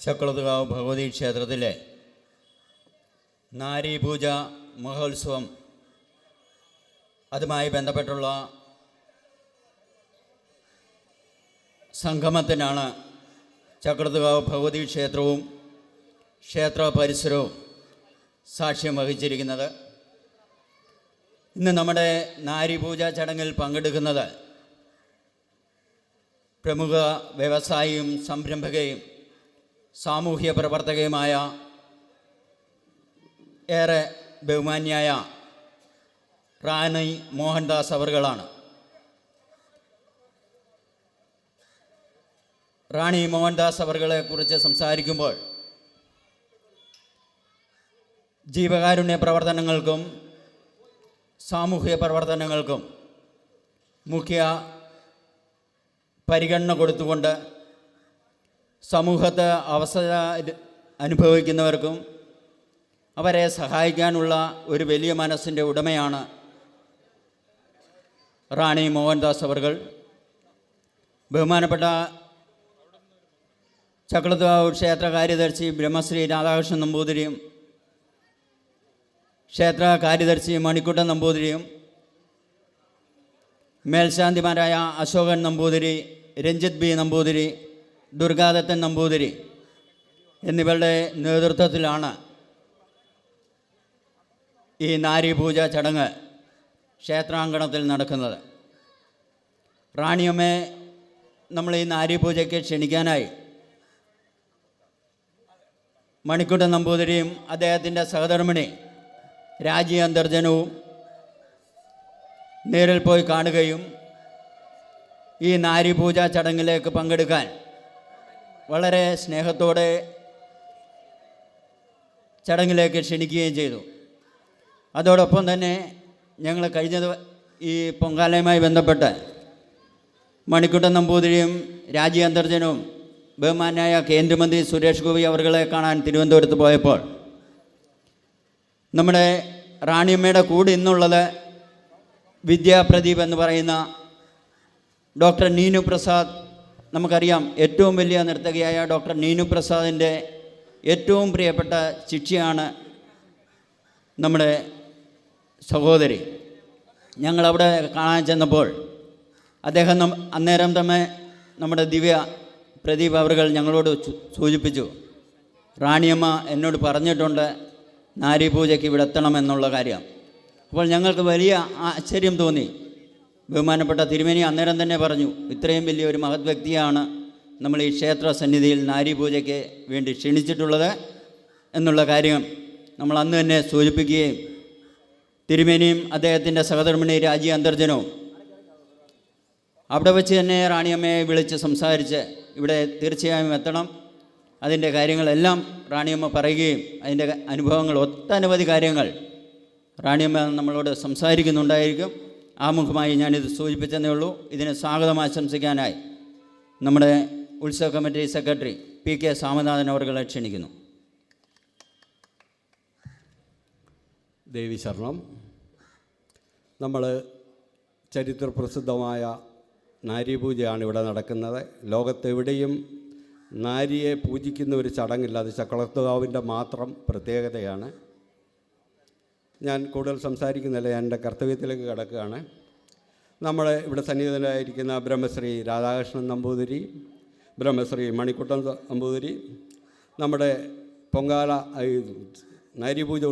ചക്കുളത്തുകാവ് ഭഗവതി ക്ഷേത്രത്തിലെ നാരീപൂജ മഹോത്സവം അതുമായി ബന്ധപ്പെട്ടുള്ള സംഗമത്തിനാണ് ചക്രത്തുകാവ് ഭഗവതി ക്ഷേത്രവും ക്ഷേത്ര പരിസരവും സാക്ഷ്യം വഹിച്ചിരിക്കുന്നത്. ഇന്ന് നമ്മുടെ നാരിപൂജ ചടങ്ങിൽ പങ്കെടുക്കുന്നത് പ്രമുഖ വ്യവസായിയും സംരംഭകയും സാമൂഹ്യ പ്രവർത്തകയുമായ ഏറെ ബഹുമാന്യായ റാണി മോഹൻദാസ് അവറുകളാണ് റാണി മോഹൻദാസ് അവറുകളെ കുറിച്ച് സംസാരിക്കുമ്പോൾ ജീവകാരുണ്യ പ്രവർത്തനങ്ങൾക്കും സാമൂഹ്യ പ്രവർത്തനങ്ങൾക്കും മുഖ്യ പരിഗണന കൊടുത്തുകൊണ്ട് സമൂഹത്തെ അവസര അനുഭവിക്കുന്നവർക്കും അവരെ സഹായിക്കാനുള്ള ഒരു വലിയ മനസ്സിന്റെ ഉടമയാണ് റാണി മോഹൻദാസ് അവർകൾ. ബഹുമാനപ്പെട്ട ചക്രത്വാവ് ക്ഷേത്ര കാര്യദർശി ബ്രഹ്മശ്രീ രാധാകൃഷ്ണൻ നമ്പൂതിരിയും ക്ഷേത്ര കാര്യദർശി മണിക്കുട്ടൻ നമ്പൂതിരിയും മേൽശാന്തിമാരായ അശോകൻ നമ്പൂതിരി രഞ്ജിത് ബി നമ്പൂതിരി ദുർഗാദത്തൻ നമ്പൂതിരി എന്നിവരുടെ നേതൃത്വത്തിലാണ് ഈ നാരീപൂജ ചടങ്ങ് ക്ഷേത്രാങ്കണത്തിൽ നടക്കുന്നത്. റാണിയമ്മയെ നമ്മൾ ഈ നാരീപൂജയ്ക്ക് ക്ഷണിക്കാനായി മണിക്കുട്ടൻ നമ്പൂതിരിയും അദ്ദേഹത്തിന്റെ സഹധർമ്മിണി രാജി അന്തർജനവും നേരിൽ പോയി കാണുകയും ഈ നാരീപൂജ ചടങ്ങിലേക്ക് പങ്കെടുക്കാൻ വളരെ സ്നേഹത്തോടെ ചടങ്ങിലേക്ക് ക്ഷണിക്കുകയും ചെയ്തു. അതോടൊപ്പം തന്നെ ഞങ്ങൾ കഴിഞ്ഞ ഈ പൊങ്കാലയുമായി ബന്ധപ്പെട്ട് മണിക്കുട്ടൻ നമ്പൂതിരിയും രാജി അന്തർജനവും ബഹുമാനായ കേന്ദ്രമന്ത്രി സുരേഷ് ഗോപി അവർകളെ കാണാൻ തിരുവനന്തപുരത്ത് പോയപ്പോൾ നമ്മുടെ റാണിയമ്മയുടെ കൂടെ ഇന്നുള്ളത് വിദ്യാപ്രദീപ് എന്ന് പറയുന്ന ഡോക്ടർ നീനു പ്രസാദ് നമുക്കറിയാം ഏറ്റവും വലിയ നർത്തകിയായ ഡോക്ടർ നീനു പ്രസാദിന്റെ ഏറ്റവും പ്രിയപ്പെട്ട ശിക്ഷയാണ് നമ്മുടെ സഹോദരി. ഞങ്ങളവിടെ കാണാൻ ചെന്നപ്പോൾ അദ്ദേഹം അന്നേരം തന്നെ നമ്മുടെ ദിവ്യ പ്രദീപ് അവർകൾ ഞങ്ങളോട് സൂചിപ്പിച്ചു റാണിയമ്മ എന്നോട് പറഞ്ഞിട്ടുണ്ട് നാരി പൂജയ്ക്ക് ഇവിടെ എത്തണമെന്നുള്ള കാര്യം. അപ്പോൾ ഞങ്ങൾക്ക് വലിയ ആശ്ചര്യം തോന്നി. ബഹുമാനപ്പെട്ട തിരുമേനി അന്നേരം തന്നെ പറഞ്ഞു ഇത്രയും വലിയ ഒരു മഹത് വ്യക്തിയാണ് നമ്മൾ ഈ ക്ഷേത്ര സന്നിധിയിൽ നാരി പൂജയ്ക്ക് വേണ്ടി ക്ഷണിച്ചിട്ടുള്ളത് എന്നുള്ള കാര്യം നമ്മൾ അന്ന് തന്നെ സൂചിപ്പിക്കുകയും തിരുമേനിയും അദ്ദേഹത്തിന്റെ സഹധർമ്മിണി രാജി അന്തർജനവും അവിടെ വെച്ച് തന്നെ റാണിയമ്മയെ വിളിച്ച് സംസാരിച്ച് ഇവിടെ തീർച്ചയായും എത്തണം. അതിന്റെ കാര്യങ്ങളെല്ലാം റാണിയമ്മ പറയുകയും അതിന്റെ അനുഭവങ്ങൾ ഒട്ടനവധി കാര്യങ്ങൾ റാണിയമ്മ നമ്മളോട് സംസാരിക്കുന്നുണ്ടായിരിക്കും. ആമുഖമായി ഞാനിത് സൂചിപ്പിച്ചതേ ഉള്ളൂ. ഇതിന് സ്വാഗതം ആശംസിക്കാനായി നമ്മുടെ ഉത്സവ committee secretary P K Samanathan അവർകളെ ക്ഷണിക്കുന്നു. ദേവി ശരണം. നമ്മൾ ചരിത്രപ്രസിദ്ധമായ നാരീപൂജയാണ് ഇവിടെ നടക്കുന്നത്. ലോകത്തെവിടെയും നാരിയെ പൂജിക്കുന്ന ഒരു ചടങ്ങില്ല. അത് ചക്കളത്തുകാവിന്റെ മാത്രം പ്രത്യേകതയാണ്. ഞാൻ കൂടുതൽ സംസാരിക്കുന്നില്ല ഞാൻ എന്റെ കർത്തവ്യത്തിലേക്ക് കിടക്കുകയാണ്. നമ്മൾ ഇവിടെ സന്നിഹിതനായിരിക്കുന്ന ബ്രഹ്മശ്രീ രാധാകൃഷ്ണൻ നമ്പൂതിരി ബ്രഹ്മശ്രീ മണിക്കുട്ടൻ നമ്പൂതിരി നമ്മുടെ പൊങ്കാല ഈ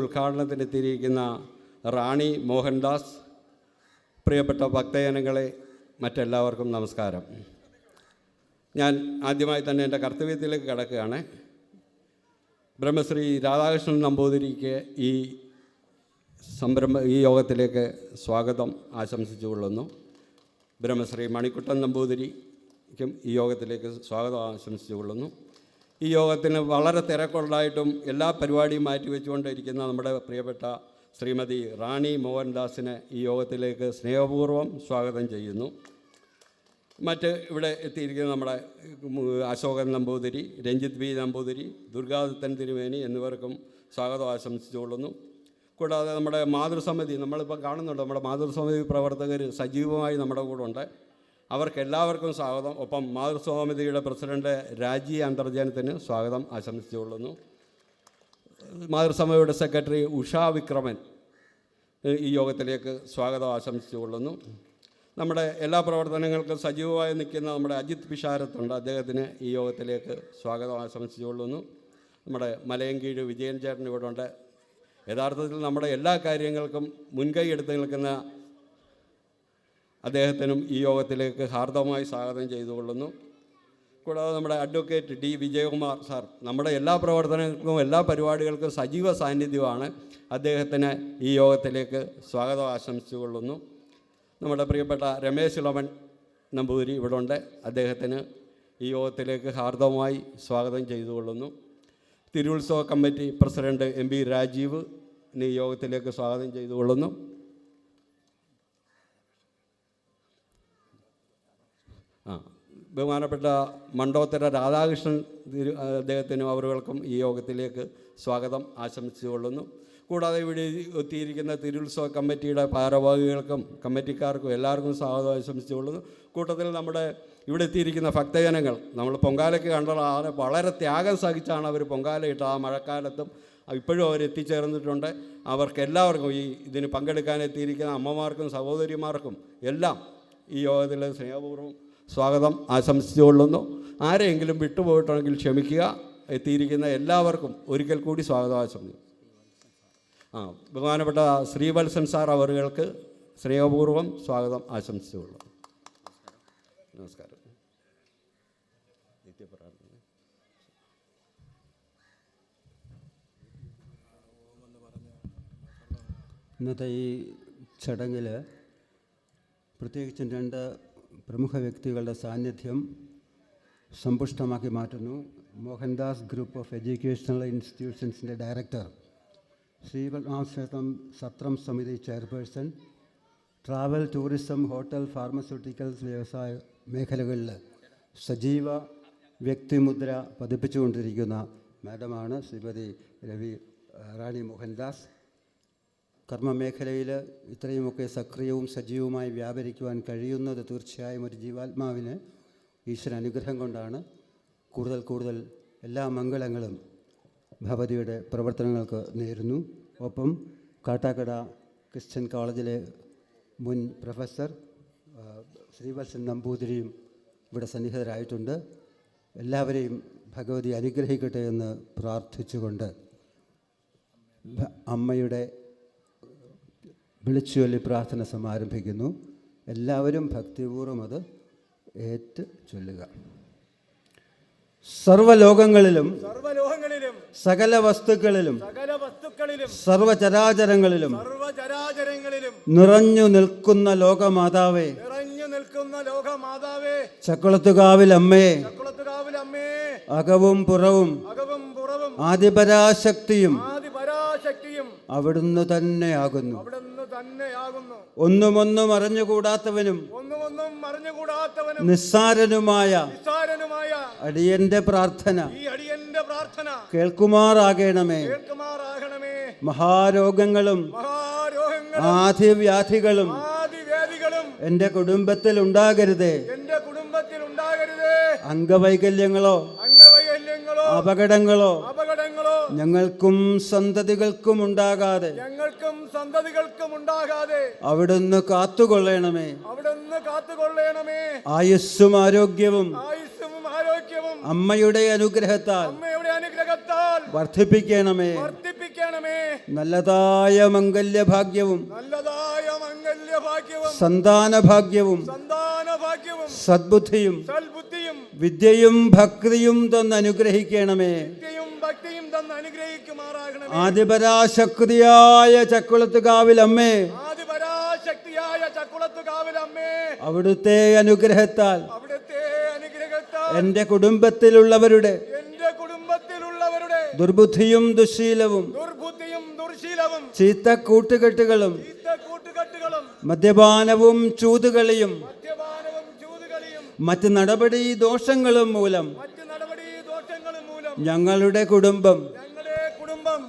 ഉദ്ഘാടനത്തിനെത്തിയിരിക്കുന്ന റാണി മോഹൻദാസ് പ്രിയപ്പെട്ട ഭക്തജനങ്ങളെ മറ്റെല്ലാവർക്കും നമസ്കാരം. ഞാൻ ആദ്യമായി തന്നെ എന്റെ കർത്തവ്യത്തിലേക്ക് കിടക്കുകയാണ്. ബ്രഹ്മശ്രീ രാധാകൃഷ്ണൻ നമ്പൂതിരിക്ക് ഈ സംരംഭ ഈ യോഗത്തിലേക്ക് സ്വാഗതം ആശംസിച്ചുകൊള്ളുന്നു. ബ്രഹ്മശ്രീ മണിക്കുട്ടൻ നമ്പൂതിരിക്കും ഈ യോഗത്തിലേക്ക് സ്വാഗതം ആശംസിച്ചുകൊള്ളുന്നു. ഈ യോഗത്തിന് വളരെ തിരക്കുള്ളതായിട്ടും എല്ലാ പരിപാടിയും മാറ്റിവെച്ചുകൊണ്ടിരിക്കുന്ന നമ്മുടെ പ്രിയപ്പെട്ട ശ്രീമതി റാണി മോഹൻദാസിനെ ഈ യോഗത്തിലേക്ക് സ്നേഹപൂർവം സ്വാഗതം ചെയ്യുന്നു. മറ്റ് ഇവിടെ എത്തിയിരിക്കുന്ന നമ്മുടെ അശോകൻ നമ്പൂതിരി രഞ്ജിത് ബി നമ്പൂതിരി ദുർഗാദത്തൻ തിരുമേനി എന്നിവർക്കും സ്വാഗതം ആശംസിച്ചുകൊള്ളുന്നു. കൂടാതെ നമ്മുടെ മാതൃസമിതി നമ്മളിപ്പോൾ കാണുന്നുണ്ട് നമ്മുടെ മാതൃസമിതി പ്രവർത്തകർ സജീവമായി നമ്മുടെ കൂടെ ഉണ്ട് അവർക്ക് എല്ലാവർക്കും സ്വാഗതം. ഒപ്പം മാതൃസമിതിയുടെ പ്രസിഡന്റ് രാജി അന്തർജനത്തിന് സ്വാഗതം ആശംസിച്ചുകൊള്ളുന്നു. മാതൃസമിതിയുടെ സെക്രട്ടറി ഉഷാ വിക്രമൻ ഈ യോഗത്തിലേക്ക് സ്വാഗതം ആശംസിച്ചുകൊള്ളുന്നു. നമ്മുടെ എല്ലാ പ്രവർത്തനങ്ങൾക്കും സജീവമായി നിൽക്കുന്ന നമ്മുടെ അജിത് പിഷാരത്തുണ്ട്. അദ്ദേഹത്തിന് ഈ യോഗത്തിലേക്ക് സ്വാഗതം ആശംസിച്ചുകൊള്ളുന്നു. നമ്മുടെ മലയങ്കീഴ് വിജയൻ ചേട്ടൻ ഇവിടെ ഉണ്ട് യഥാർത്ഥത്തിൽ നമ്മുടെ എല്ലാ കാര്യങ്ങൾക്കും മുൻകൈ എടുത്ത് നിൽക്കുന്ന അദ്ദേഹത്തിനും ഈ യോഗത്തിലേക്ക് ഹാർദവമായി സ്വാഗതം ചെയ്തുകൊള്ളുന്നു. കൂടാതെ നമ്മുടെ അഡ്വക്കേറ്റ് ഡി വിജയകുമാർ സാർ നമ്മുടെ എല്ലാ പ്രവർത്തനങ്ങൾക്കും എല്ലാ പരിപാടികൾക്കും സജീവ സാന്നിധ്യമാണ് അദ്ദേഹത്തിന് ഈ യോഗത്തിലേക്ക് സ്വാഗതം ആശംസിച്ചുകൊള്ളുന്നു. നമ്മുടെ പ്രിയപ്പെട്ട രമേശ് ഇളവൻ നമ്പൂതിരി ഇവിടെ ഉണ്ട് അദ്ദേഹത്തിന് ഈ യോഗത്തിലേക്ക് ഹാർദവമായി സ്വാഗതം ചെയ്തുകൊള്ളുന്നു. തിരുവുത്സവ committee president M P Rajeev നീ യോഗത്തിലേക്ക് സ്വാഗതം ചെയ്തുകൊള്ളുന്നു. ആ ബഹുമാനപ്പെട്ട മണ്ഡോത്തര രാധാകൃഷ്ണൻ തിരു അദ്ദേഹത്തിനും അവരുകൾക്കും ഈ യോഗത്തിലേക്ക് സ്വാഗതം ആശംസിച്ചുകൊള്ളുന്നു. കൂടാതെ ഇവിടെ എത്തിയിരിക്കുന്ന തിരുത്സവ കമ്മിറ്റിയുടെ ഭാരവാഹികൾക്കും കമ്മിറ്റിക്കാർക്കും എല്ലാവർക്കും സ്വാഗതം ആശംസിച്ചുകൊള്ളുന്നു. കൂട്ടത്തിൽ നമ്മുടെ ഇവിടെ എത്തിയിരിക്കുന്ന ഭക്തജനങ്ങൾ നമ്മൾ പൊങ്കാലയ്ക്ക് കണ്ടതാണ് വളരെ ത്യാഗം സഹിച്ചാണ് അവർ പൊങ്കാലയിട്ട് ആ മഴക്കാലത്തും ഇപ്പോഴും അവർ എത്തിച്ചേർന്നിട്ടുണ്ട്. അവർക്ക് എല്ലാവർക്കും ഈ ഇതിന് പങ്കെടുക്കാൻ എത്തിയിരിക്കുന്ന അമ്മമാർക്കും സഹോദരിമാർക്കും എല്ലാം ഈ യോഗത്തിൽ സ്നേഹപൂർവം സ്വാഗതം ആശംസിച്ചുകൊള്ളുന്നു. ആരെങ്കിലും വിട്ടുപോയിട്ടുണ്ടെങ്കിൽ ക്ഷമിക്കുക. എത്തിയിരിക്കുന്ന എല്ലാവർക്കും ഒരിക്കൽ കൂടി സ്വാഗതം ആശംസിക്കും ആ ബഹുമാനപ്പെട്ട ശ്രീവത്സൻ സാർ അവറുകൾക്ക് സ്നേഹപൂർവം സ്വാഗതം ആശംസിച്ചുകൊള്ളുന്നു. നമസ്കാരം. ഇന്നത്തെ ഈ ചടങ്ങിൽ പ്രത്യേകിച്ചും രണ്ട് പ്രമുഖ വ്യക്തികളുടെ സാന്നിധ്യം സമ്പുഷ്ടമാക്കി മാറ്റുന്നു. മോഹൻദാസ് ഗ്രൂപ്പ് ഓഫ് എഡ്യൂക്കേഷണൽ ഇൻസ്റ്റിറ്റ്യൂഷൻസിന്റെ ഡയറക്ടർ ശ്രീപത്മാക്ഷേത്രം സത്രം സമിതി chairperson travel tourism hotel pharmaceuticals വ്യവസായ മേഖലകളിൽ സജീവ വ്യക്തിമുദ്ര പതിപ്പിച്ചുകൊണ്ടിരിക്കുന്ന മാഡമാണ് ശ്രീമതി രവി റാണി മോഹൻദാസ്. കർമ്മമേഖലയിൽ ഇത്രയുമൊക്കെ സക്രിയവും സജീവവുമായി വ്യാപരിക്കുവാൻ കഴിയുന്നത് തീർച്ചയായും ഒരു ജീവാത്മാവിന് ഈശ്വര അനുഗ്രഹം കൊണ്ടാണ്. കൂടുതൽ കൂടുതൽ എല്ലാ മംഗളങ്ങളും ഭവതിയുടെ പ്രവർത്തനങ്ങൾക്ക് നേരുന്നു. ഒപ്പം കാട്ടാക്കട ക്രിസ്ത്യൻ കോളേജിലെ മുൻ പ്രൊഫസർ ശ്രീവത്സൻ നമ്പൂതിരിയും ഇവിടെ സന്നിഹിതരായിട്ടുണ്ട്. എല്ലാവരെയും ഭഗവതി അനുഗ്രഹിക്കട്ടെ എന്ന് പ്രാർത്ഥിച്ചുകൊണ്ട് അമ്മയുടെ വിളിച്ചുചൊല്ലി പ്രാർത്ഥന സമാരംഭിക്കുന്നു. എല്ലാവരും ഭക്തിപൂർവം അത് ഏറ്റ് ചൊല്ലുക. സർവലോകങ്ങളിലും സർവലോകങ്ങളിലും സകല വസ്തുക്കളിലും സകല വസ്തുക്കളിലും സർവചരാചരങ്ങളിലും സർവചരാചരങ്ങളിലും നിറഞ്ഞു നിൽക്കുന്ന ലോകമാതാവേ നിറഞ്ഞു നിൽക്കുന്ന ലോകമാതാവേ ചക്കുളത്തുകാവിൽ അമ്മേ ചക്കുളത്തുകാവിൽ അമ്മേ അകവും പുറവും അകവും പുറവും ആദിപരാശക്തിയും ആദിപരാശക്തിയും അവിടുന്ന് തന്നെയാകുന്നു അവിടുന്ന് തന്നെയാകുന്നു. ഒന്നുമൊന്നും അറിഞ്ഞുകൂടാത്തവനും ഒന്നുമൊന്നും ഒന്നും അറിഞ്ഞുകൂടാത്തവനും നിസ്സാരനുമായ നിസ്സാരനുമായ അടിയന്റെ പ്രാർത്ഥന ഈ അടിയന്റെ പ്രാർത്ഥന കേൾക്കുമാറാകണമേ. കേൾക്കുമാറാകണമേ. മഹാരോഗങ്ങളും മഹാരോഗങ്ങളും ആധിവ്യാധികളും ആദിവേദികളും എന്റെ കുടുംബത്തിൽ ഉണ്ടാകരുതേ എന്റെ കുടുംബത്തിൽ ഉണ്ടാകരുതേ അംഗവൈകല്യങ്ങളോ അപകടങ്ങളോ അപകടങ്ങളോ ഞങ്ങൾക്കും സന്തതികൾക്കും ഉണ്ടാകാതെ ഞങ്ങൾക്കും സന്തതികൾക്കും ഉണ്ടാകാതെ അവിടുന്ന് കാത്തുകൊള്ളണമേ. അവിടുന്ന് കാത്തുകൊള്ളണമേ. ആയുസ്സും ആരോഗ്യവും ആയുസ്സും ആരോഗ്യവും അമ്മയുടെ അനുഗ്രഹത്താൽ അമ്മയുടെ അനുഗ്രഹത്താൽ വർദ്ധിപ്പിക്കണമേ. വർദ്ധിപ്പിക്കണമേ. നല്ലതായ മംഗല്യ ഭാഗ്യവും നല്ലതായ മംഗല്യ ഭാഗ്യവും സന്താന ഭാഗ്യവും സന്താന ഭാഗ്യവും സദ്ബുദ്ധിയും സൽബുദ്ധിയും വിദ്യയും ഭക്തിയും തന്ന് അനുഗ്രഹിക്കണമേ ഭക്തിയും തന്ന് അനുഗ്രഹിക്കുമാറാകണമേ. ആദിപരാശക്തിയായ ചക്കുളത്തുകാവിൽ അമ്മേ ആദിപരാശക്തിയായ അവിടുത്തെ അനുഗ്രഹത്താൽ അവിടുത്തെ അനുഗ്രഹത്താൽ എന്റെ കുടുംബത്തിലുള്ളവരുടെ എന്റെ കുടുംബത്തിലുള്ളവരുടെ ദുർബുദ്ധിയും ദുശീലവും ദുർബുദ്ധിയും ദുർശീലവും ചീത്ത കൂട്ടുകെട്ടുകളും ചീത്ത കൂട്ടുകെട്ടുകളും മദ്യപാനവും ചൂതുകളിയും മദ്യപാനവും ചൂതുകളിയും മറ്റ് നടപടി ദോഷങ്ങളും മൂലം ഞങ്ങളുടെ കുടുംബം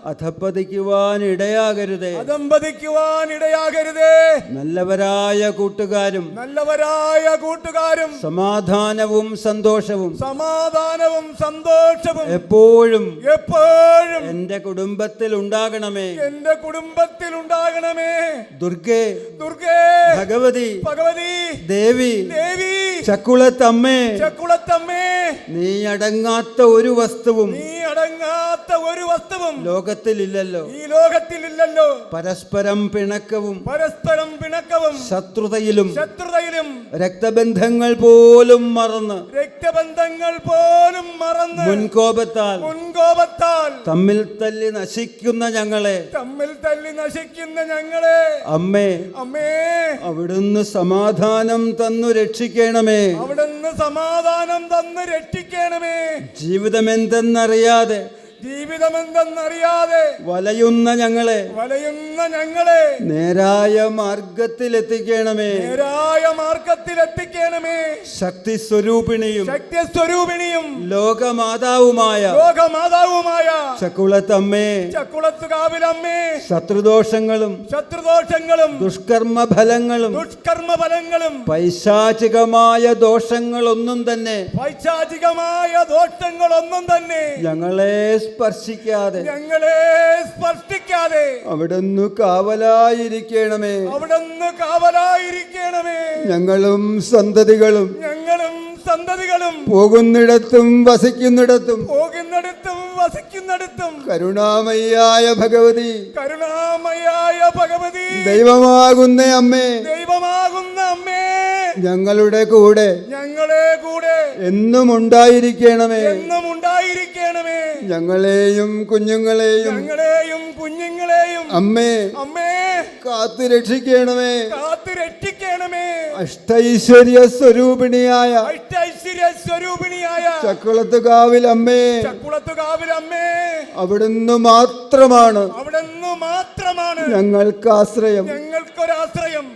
അധപ്പതിക്കുവാൻ ഇടയാകരുതേ അതമ്പതിക്കുവാൻ ഇടയാകരുതേ നല്ലവരായ കൂട്ടുകാരും നല്ലവരായ കൂട്ടുകാരും സമാധാനവും സന്തോഷവും സമാധാനവും സന്തോഷവും എപ്പോഴും എപ്പോഴും എന്റെ കുടുംബത്തിൽ ഉണ്ടാകണമേ. എന്റെ കുടുംബത്തിൽ ഉണ്ടാകണമേ. ദുർഗേ ദുർഗേ ഭഗവതി ഭഗവതി ദേവി ദേവി ചക്കുളത്തമ്മേ ചക്കുളത്തമ്മേ നീ അടങ്ങാത്ത ഒരു വസ്തുവും നീ അടങ്ങാത്ത ഒരു വസ്തുവും ലോകത്തിലില്ലല്ലോ. ഈ ലോകത്തിലില്ലല്ലോ. പരസ്പരം പിണക്കവും പരസ്പരം പിണക്കവും ശത്രുതയിലും ശത്രുതയിലും രക്തബന്ധങ്ങൾ പോലും മറന്ന് രക്തബന്ധങ്ങൾ പോലും മറന്ന് മുൻകോപത്താൽ മുൻകോപത്താൽ തമ്മിൽ തല്ലി നശിക്കുന്ന ഞങ്ങളെ. തമ്മിൽ തല്ലി നശിക്കുന്ന ഞങ്ങളെ. അമ്മേ അമ്മേ അവിടുന്ന് സമാധാനം തന്നു രക്ഷിക്കണമേ. അവിടുന്ന് സമാധാനം തന്നു രക്ഷിക്കണമേ. ജീവിതം എന്തെന്നറിയാതെ ജീവിതമെന്തെന്നറിയാതെ വലയുന്ന ഞങ്ങളെ വലയുന്ന ഞങ്ങളെ നേരായ മാർഗത്തിലെത്തിക്കണമേ. നേരായ മാർഗത്തിലെത്തിക്കണമേ. ശക്തി സ്വരൂപിണിയും ശക്തി സ്വരൂപിണിയും ലോകമാതാവുമായ ലോകമാതാവുമായ ചക്കുളത്തമ്മേ ചക്കുളത്തുകാവിലമ്മേ ശത്രുദോഷങ്ങളും ശത്രുദോഷങ്ങളും ദുഷ്കർമ്മ ഫലങ്ങളും ദുഷ്കർമ്മ ഫലങ്ങളും പൈശാചികമായ ദോഷങ്ങളൊന്നും തന്നെ പൈശാചികമായ ദോഷങ്ങളൊന്നും തന്നെ ഞങ്ങളെ സ്പർശിക്കാതെ. ഞങ്ങളെ സ്പർശിക്കാതെ. അവിടുന്ന് കാവലായിരിക്കണമേ. അവിടുന്ന് കാവലായിരിക്കണമേ. ഞങ്ങളും സന്തതികളും ഞങ്ങളും സന്തതികളും പോകുന്നിടത്തും വസിക്കുന്നിടത്തും പോകുന്നിടത്തും വസിക്കുന്നിടത്തും കരുണാമയ്യായ ഭഗവതി. കരുണാമയായ ഭഗവതി. ദൈവമാകുന്ന അമ്മേ. ദൈവമാകുന്ന അമ്മേ. ഞങ്ങളുടെ കൂടെ. ഞങ്ങളെ കൂടെ. എന്നും ഉണ്ടായിരിക്കണമേ. എന്നും ഉണ്ടായിരിക്കണമേ. ഞങ്ങളെയും കുഞ്ഞുങ്ങളെയും ഞങ്ങളെയും കുഞ്ഞുങ്ങളെയും. അമ്മേ. അമ്മേ. കാത്തു രക്ഷിക്കണമേ. കാത്തു രക്ഷിക്കണമേ. അഷ്ടൈശ്വര്യ സ്വരൂപിണിയായ ഐശ്വര്യ സ്വരൂപിണിയായ ചക്കുളത്തുകാവിൽ അമ്മേ. ചക്കുളത്തുകാവിലമ്മേ. അവിടുന്ന് മാത്രമാണ് അവിടുന്ന് മാത്രമാണ് ഞങ്ങൾക്ക് ആശ്രയം.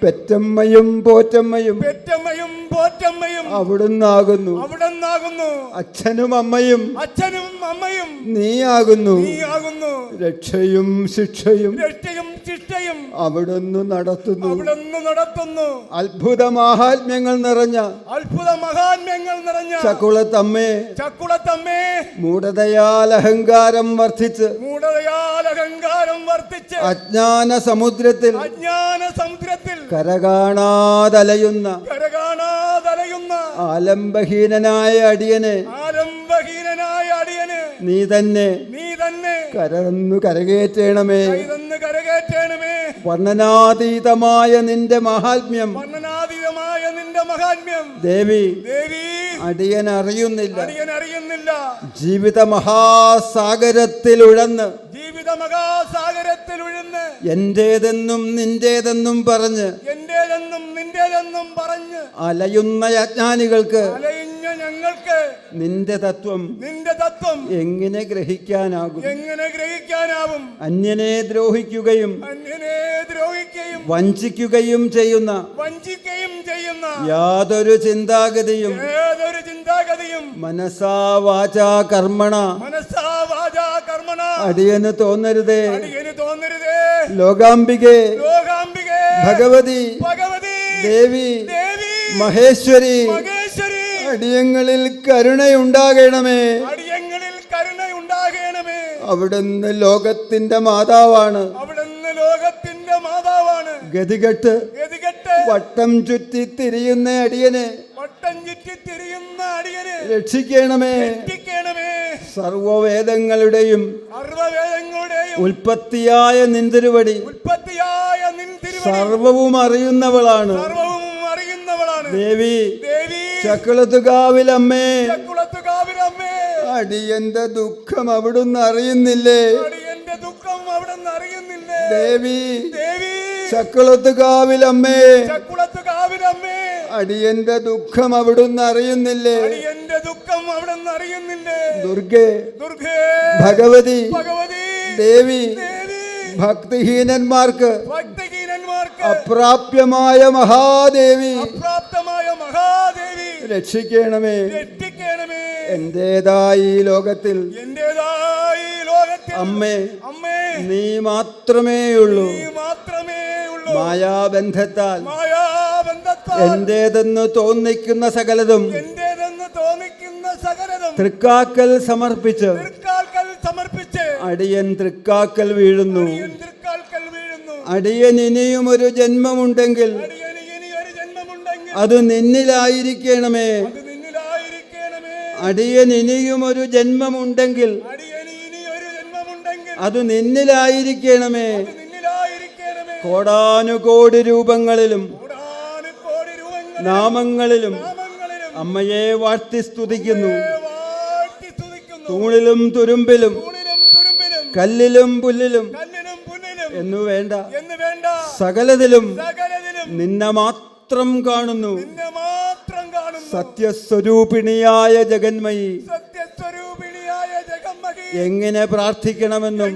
പെറ്റമ്മയും പോറ്റമ്മയും പെറ്റമ്മയും പോറ്റമ്മയും അവിടുന്നാകുന്നു. അവിടുന്നാകുന്നു. അച്ഛനും അമ്മയും അച്ഛനും അമ്മയും നീയാകുന്നു. നീയാകുന്നു. രക്ഷയും ശിക്ഷയും രക്ഷയും ശിക്ഷയും അവിടുന്ന് നടത്തുന്നു. അവിടുന്ന് നടത്തുന്നു. അത്ഭുത മഹാത്മ്യങ്ങൾ നിറഞ്ഞ അത്ഭുത മഹാത്മ്യങ്ങൾ നിറഞ്ഞ ചക്കുളത്തമ്മേ ചക്കുളത്തമ്മേ. മൂഢതയാൽ അഹങ്കാരം വർദ്ധിച്ച് മൂഢതയാൽ അഹങ്കാരം വർദ്ധിച്ച് അജ്ഞാന സമുദ്രത്തിൽ അജ്ഞാന സമുദ്രത്തിൽ കരകാണാതലയുന്ന കരകാണാതലയുന്ന ആലംബഹീനനായ അടിയനെ. ആലംബഹീനനായ അടിയന്. നീ തന്നെ നീ തന്നെ. കരന്നു കരകേറ്റണമേ കരന്നു വർണനാതീതമായ നിന്റെ മഹാത്മ്യം. വർണനാതീതമായ നിന്റെ മഹാത്മ്യം. ദേവി ദേവി അടിയൻ അറിയുന്നില്ല അടിയൻ അറിയുന്നില്ല ജീവിത മഹാസാഗരത്തിൽ ഉഴന്ന് ജീവിത മഹാസാഗരത്തിൽ ഉഴന്ന് എന്റേതെന്നും നിന്റേതെന്നും പറഞ്ഞ് എന്റേതെന്നും നിന്റേതെന്നും പറഞ്ഞ് അലയുന്ന അജ്ഞാനികൾക്ക് അലയിഞ്ഞ ഞങ്ങൾക്ക് നിന്റെ തത്വം നിന്റെ തത്വം എങ്ങനെ ഗ്രഹിക്കാനാകും? എങ്ങനെ ഗ്രഹിക്കാനാവും? അന്യനെ ദ്രോഹിക്കുകയും അന്യനെ ദ്രോഹിക്കുകയും വഞ്ചിക്കുകയും ചെയ്യുന്ന വഞ്ചിക്കുകയും ചെയ്യുന്ന യാതൊരു ചിന്താഗതിയും ഏതൊരു ചിന്താഗതിയും മനസാ വാചാ കർമ്മണ മനസ്സാ വാചാ കർമ്മണ അടിയന് തോന്നരുതേ. അടിയന് തോന്നരുതേ. ലോകാംബികെ ലോകാംബികേ. ഭഗവതി ഭഗവതി ദേവി ദേവി മഹേശ്വരി മഹേശ്വരി അടിയങ്ങളിൽ കരുണയുണ്ടാകണമേ. അടിയങ്ങളിൽ കരുണയുണ്ടാകണമേ. അവിടുന്ന് ലോകത്തിന്റെ മാതാവാണ്. അവിടുന്ന് ലോകത്തിന്റെ മാതാവാണ്. ഗതികെട്ട് ഗതികെട്ട് വട്ടം ചുറ്റി തിരിയുന്ന അടിയനെ. വട്ടം ചുറ്റി തിരിയുന്ന അടിയനെ. രക്ഷിക്കണമേ. രക്ഷിക്കണമേ. സർവവേദങ്ങളുടെയും സർവവേദങ്ങളുടെയും ഉൽപ്പത്തിയായ നിന്തിരുവടി. ഉൽപ്പത്തിയായ നിൻ തിരുവടി സർവവും അറിയുന്നവളാണ്. സർവവും അറിയുന്നവളാണ്. ദേവി ദേവി ചക്കുളത്തുകാവിലമ്മേ. ചക്കുളത്തുകാവിലമ്മേ. അടിയന്റെ ദുഃഖം അവിടുന്ന് അറിയുന്നില്ലേ? അടിയന്റെ ദുഃഖം അവിടെ നിന്ന് അറിയുന്നില്ലേ? ദേവി ദേവി. ചക്കുളത്തുകാവിലമ്മേ. ചക്കുളത്തുകാവിലമ്മേ. അടിയന്റെ ദുഃഖം അവിടുന്ന് അറിയുന്നില്ലേ? അടിയന്റെ ദുഃഖം അവിടുന്ന് അറിയുന്നില്ലേ? ദുർഗേ ദുർഗേ ഭഗവതി ഭഗവതി ദേവി. ഭക്തിഹീനന്മാർക്ക് ഭക്തഹീനന്മാർക്ക് അപ്രാപ്യമായ മഹാദേവി. അപ്രാപ്തമായ മഹാദേവി. രക്ഷിക്കണമേ. രക്ഷിക്കണമേ. എന്റേതായി ലോകത്തിൽ എന്റേതായി ലോകത്തിൽ അമ്മേ അമ്മേ. നീ മാത്രമേയുള്ളൂ നീ മാത്രമേ ഉള്ളൂ. മായാബന്ധത്താൽ മായാബന്ധത്താൽ എന്റേതെന്ന് തോന്നിക്കുന്ന സകലതും എന്റേതെന്ന് തോന്നിക്കുന്ന സകലതും തൃക്കാക്കൽ സമർപ്പിച്ച് തൃക്കാക്കൽ സമർപ്പിച്ച് അടിയൻ തൃക്കാക്കൽ വീഴുന്നു. അടിയൻ ഇനിയും ഒരു ജന്മമുണ്ടെങ്കിൽ അത് നിന്നിലായിരിക്കണമേ. അടിയൻ ഇനിയും ഒരു ജന്മമുണ്ടെങ്കിൽ അത് നിന്നിലായിരിക്കണമേ. കോടാനുകോടി രൂപങ്ങളിലും നാമങ്ങളിലും അമ്മയെ വാഴ്ത്തി സ്തുതിക്കുന്നു. തൂണിലും തുരുമ്പിലും കല്ലിലും പുല്ലിലും എന്നു വേണ്ട. സകലതിലും നിന്ന മാത്രം മാത്രം കാണുന്നു. സത്യസ്വരൂപിണിയായ ജഗന്മയി. എങ്ങനെ പ്രാർത്ഥിക്കണമെന്നും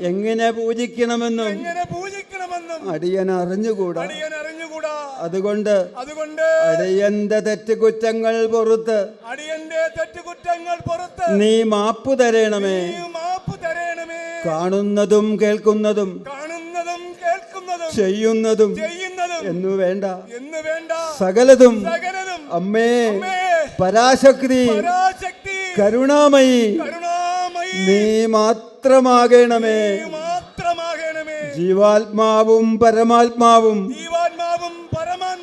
എങ്ങനെ പൂജിക്കണമെന്നും അടിയൻ അറിഞ്ഞുകൂടാ. അതുകൊണ്ട് അതുകൊണ്ട് അടിയന്റെ തെറ്റുകുറ്റങ്ങൾ പുറത്ത് അടിയന്റെ തെറ്റുകുറ്റങ്ങൾ പുറത്ത് നീ മാപ്പു തരേണമേ. നീ മാപ്പ് തരേണമേ. കാണുന്നതും കേൾക്കുന്നതും കാണുന്നതും കേൾക്കുന്നതും ചെയ്യുന്നതും ചെയ്യുന്നതും എന്നു വേണ്ട. എന്ന് വേണ്ട. സകലതും സകലതും. അമ്മേ പരാശക്തി പരാശക്തി കരുണാമയി കരുണാമയി. നീ മാത്രമാകണമേ. ജീവാത്മാവും പരമാത്മാവും ജീവാത്മാവും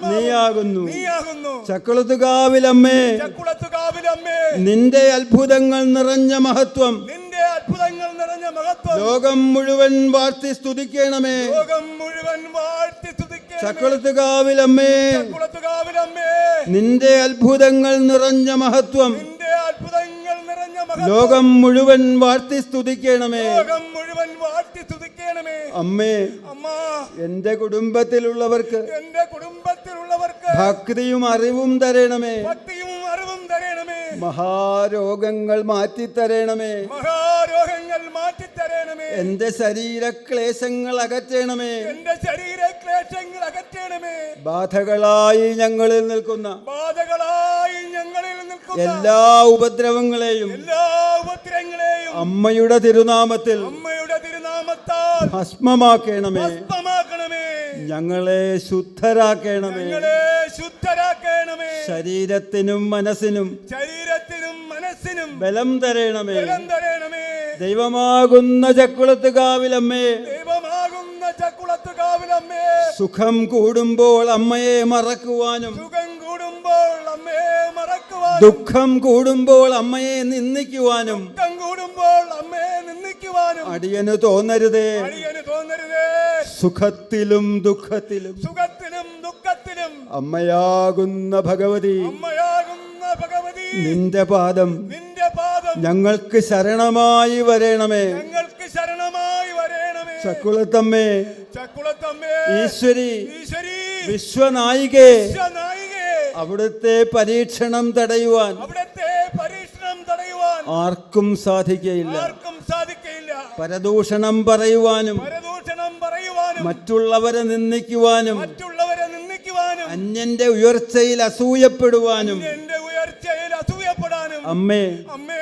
നീയാകുന്നു. ചക്കളത്തുകാവിലമ്മേ ചക്കുളത്തുകാവിലമ്മേ. നിന്റെ അത്ഭുതങ്ങൾ നിറഞ്ഞ മഹത്വം. നിന്റെ അത്ഭുതങ്ങൾ നിറഞ്ഞ മഹത്വം. ലോകം മുഴുവൻ വാഴ്ത്തി സ്തുതിക്കണമേ. ലോകം മുഴുവൻ വാഴ്ത്തി ചക്കളത്തുകാവിലമ്മേ നിന്റെ അത്ഭുതങ്ങൾ നിറഞ്ഞ മഹത്വം. ലോകം മുഴുവൻ വാഴ്ത്തി സ്തുതിക്കണമേ. ലോകം മുഴുവൻ വാഴ്ത്തി സ്തുതിക്കണമേ. അമ്മേ അമ്മ എന്റെ കുടുംബത്തിലുള്ളവർക്ക് എന്റെ കുടുംബത്തിലുള്ളവർക്ക് ഭക്തിയും അറിവും തരണമേ. ഭക്തിയും അറിവും തരണമേ. മഹാരോഗങ്ങൾ മാറ്റിത്തരണമേ. മഹാരോഗങ്ങൾ മാറ്റിത്തരണമേ. എന്റെ ശരീരക്ലേശങ്ങൾ അകറ്റണമേ. എന്റെ ശരീര ക്ലേശങ്ങൾ അകറ്റണമേ. ബാധകളായി ഞങ്ങളിൽ നിൽക്കുന്ന ബാധകളായി ഞങ്ങളിൽ നിൽക്കുന്ന എല്ലാ ഉപദ്രവങ്ങളെയും എല്ലാ ഉപദ്രവങ്ങളെയും അമ്മയുടെ തിരുനാമത്തിൽ അമ്മയുടെ തിരുനാമത്താൽ ഭസ്മമാക്കണമേ. ഭസ്മമാക്കണമേ. ഞങ്ങളെ ശുദ്ധരാക്കണമേ. ഞങ്ങളെ ശുദ്ധരാക്കണമേ. ശരീരത്തിനും മനസ്സിനും ശരീരത്തിനും മനസ്സിനും ബലം തരണമേ. ബലം തരണമേ. ദൈവമാകുന്ന ചക്കുളത്തുകാവിലമ്മേ. ദൈവമാകുന്ന ചക്കുളത്തുകാവിലമ്മേ. സുഖം കൂടുമ്പോൾ അമ്മയെ മറക്കുവാനും സുഖം കൂടുമ്പോൾ അമ്മയെ മറക്കുവാനും ദുഃഖം കൂടുമ്പോൾ അമ്മയെ നിന്ദിക്കുവാനും ദുഃഖം കൂടുമ്പോൾ അമ്മയെ നിന്ദിക്കുവാനും അടിയന് തോന്നരുതേ. അടിയന് തോന്നരുതേ. സുഖത്തിലും ദുഃഖത്തിലും സുഖത്തിലും ദുഃഖത്തിലും അമ്മയാകുന്ന ഭഗവതി. ഭഗവതി നിന്റെ പാദം നിന്റെ പാദം ഞങ്ങൾക്ക് ശരണമായി വരേണമേ. ഞങ്ങൾക്ക് ശരണമായി വരേണമേ. ചക്കുളത്തമ്മേ ചക്കുളത്തമ്മേ ഈശ്വരി ഈശ്വരി വിശ്വനായികേ അവിടുത്തെ പരീക്ഷണം തടയുവാൻ അവിടുത്തെ പരീക്ഷണം തടയുവാൻ ആർക്കും സാധിക്കയില്ല. ആർക്കും സാധിക്കയില്ല. പരദൂഷണം പറയുവാനും പരദൂഷണം പറയുവാനും മറ്റുള്ളവരെ നിന്ദിക്കുവാനും മറ്റുള്ളവരെ നിന്ദിക്കുവാനും അന്യന്റെ ഉയർച്ചയിൽ അസൂയപ്പെടുവാനും എന്റെ അമ്മേ അമ്മേ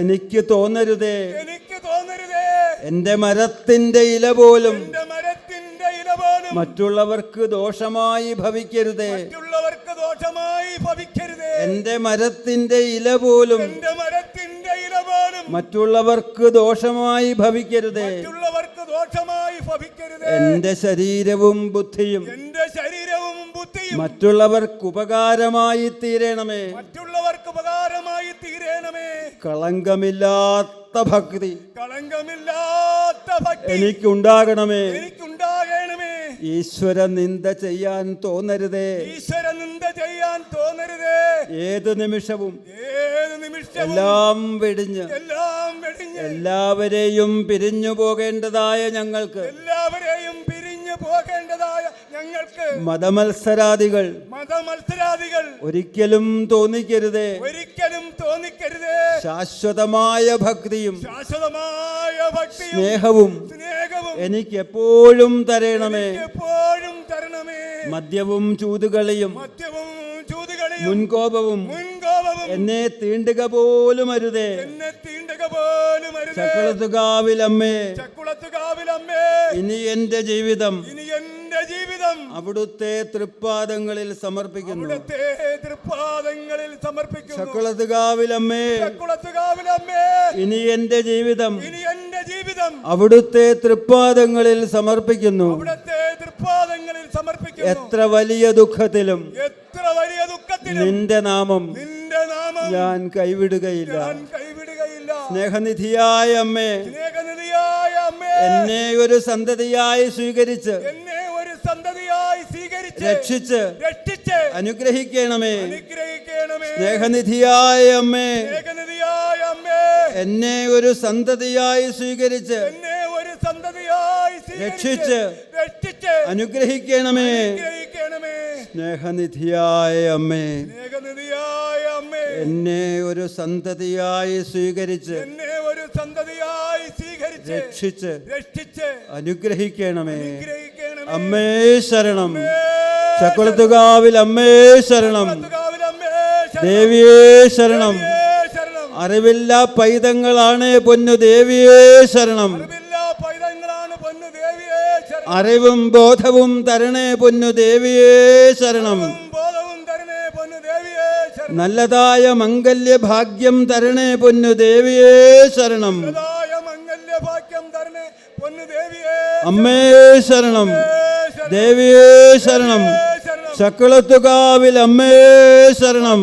എനിക്ക് തോന്നരുതേ. എനിക്ക് തോന്നരുതേ. എന്റെ മരത്തിന്റെ ഇല പോലും മരത്തിന്റെ ഇല പോലും മറ്റുള്ളവർക്ക് ദോഷമായി ഭവിക്കരുതേ. മറ്റുള്ളവർക്ക് ദോഷമായി ഭവിക്കരുതേ. എന്റെ മരത്തിന്റെ ഇല പോലും എന്റെ മരത്തിന്റെ ഇല പോലും മറ്റുള്ളവർക്ക് ദോഷമായി ഭവിക്കരുതേ. മറ്റുള്ളവർക്ക് ദോഷമായി ഭവിക്കരുതേ. എന്റെ ശരീരവും ബുദ്ധിയും എന്റെ ശരീരവും ബുദ്ധിയും മറ്റുള്ളവർക്ക് ഉപകാരമായി തീരണമേ. മറ്റുള്ളവർക്ക് കളങ്കമില്ലാത്ത ഭക്തി കളങ്കമില്ലാത്ത ഭക്തി എനിക്കുണ്ടാകണമേ. എനിക്കുണ്ടാകണമേ. ഈശ്വര നിന്ദ ചെയ്യാൻ തോന്നരുതേ. ഈശ്വര നിന്ദ ചെയ്യാൻ തോന്നരുതേ. ഏത് നിമിഷവും ഏത് നിമിഷവും എല്ലാം വെടിഞ്ഞ് എല്ലാം വെടിഞ്ഞ് എല്ലാവരെയും പിരിഞ്ഞു പോകേണ്ടതായ ഞങ്ങൾക്ക് എല്ലാവരെയും പോകേണ്ടതായ ഞങ്ങൾക്ക് മതമത്സരാദികൾ മതമത്സരാദികൾ ഒരിക്കലും തോന്നിക്കരുതേ. ഒരിക്കലും തോന്നിക്കരുതേ. ശാശ്വതമായ ഭക്തിയും ശാശ്വതമായ ഭക്തിയും സ്നേഹവും സ്നേഹവും എനിക്ക് എപ്പോഴും തരണമേ. എപ്പോഴും തരണമേ. മദ്യവും ചൂതുകളിയും മദ്യവും ചൂതുകളിയും മുൻകോപവും മുൻകോപവും എന്നെ തീണ്ടുക പോലും അരുതേ. എന്നെ തീണ്ടക പോലും അരുതേ ചക്കളത്തുകാവിലമ്മേ ചക്കുളത്തുകാവിലമ്മേ ഇനി എന്റെ ജീവിതം ഇനി എന്റെ ജീവിതം അവിടുത്തെ തൃപ്പാദങ്ങളിൽ സമർപ്പിക്കുന്നു. അവിടുത്തെ തൃപ്പാദങ്ങളിൽ സമർപ്പിക്കുന്നു. ചക്കുളത്തുകാവിലമ്മേ ചക്കുളത്തുകാവിലമ്മേ ഇനി എന്റെ ജീവിതം ഇനി എന്റെ ജീവിതം അവിടുത്തെ തൃപ്പാദങ്ങളിൽ സമർപ്പിക്കുന്നു. അവിടുത്തെ തൃപ്പാദങ്ങളിൽ സമർപ്പിക്കുന്നു. എത്ര വലിയ ദുഃഖത്തിലും എത്ര വലിയ ദുഃഖത്തിലും നിന്റെ നാമം നിന്റെ നാമം ഞാൻ കൈവിടുകയില്ല. ഞാൻ കൈവിടുകയില്ല സ്നേഹനിധിയായ അമ്മേ സ്നേഹനിധിയായ അമ്മേ. എന്നെ ഒരു സന്തതിയായി സ്വീകരിച്ച് എന്നെ ഒരു സന്തതിയായി സ്വീകരിച്ച് രക്ഷിച്ച് രക്ഷിച്ച് അനുഗ്രഹിക്കണമേ. അനുഗ്രഹിക്കണമേ. സ്നേഹനിധിയായ അമ്മേ സ്നേഹനിധിയായ അമ്മേ. എന്നെ ഒരു സന്തതിയായി സ്വീകരിച്ച് എന്നെ ഒരു സന്തതിയായി രക്ഷിച്ച് സ്വീകരിച്ച് രക്ഷിച്ച് അനുഗ്രഹിക്കണമേ. അനുഗ്രഹിക്കണമേ. സ്നേഹനിധിയായ അമ്മേ എന്നെ ഒരു സന്തതിയായി സ്വീകരിച്ച് എന്നെ ഒരു സന്തതിയായി സ്വീകരിച്ച് രക്ഷിച്ച് രക്ഷിച്ച് അനുഗ്രഹിക്കണമേ. അമ്മേ ശരണം. ചക്കുളത്തുകാവിൽ അമ്മേ ശരണം. ദേവിയേ ശരണം. അറിവില്ല പൈതങ്ങളാണ് പൊന്നു ദേവിയേ ശരണം. അറിവും ബോധവും തരണേ പൊന്നു ദേവിയേ ശരണം. നല്ലതായ മംഗല്യ ഭാഗ്യം തരണേ പൊന്നു ദേവിയേ ശരണം. അമ്മേ ശരണം. ദേവിയേ ശരണം. ചക്കുളത്തുകാവിൽ അമ്മേ ശരണം.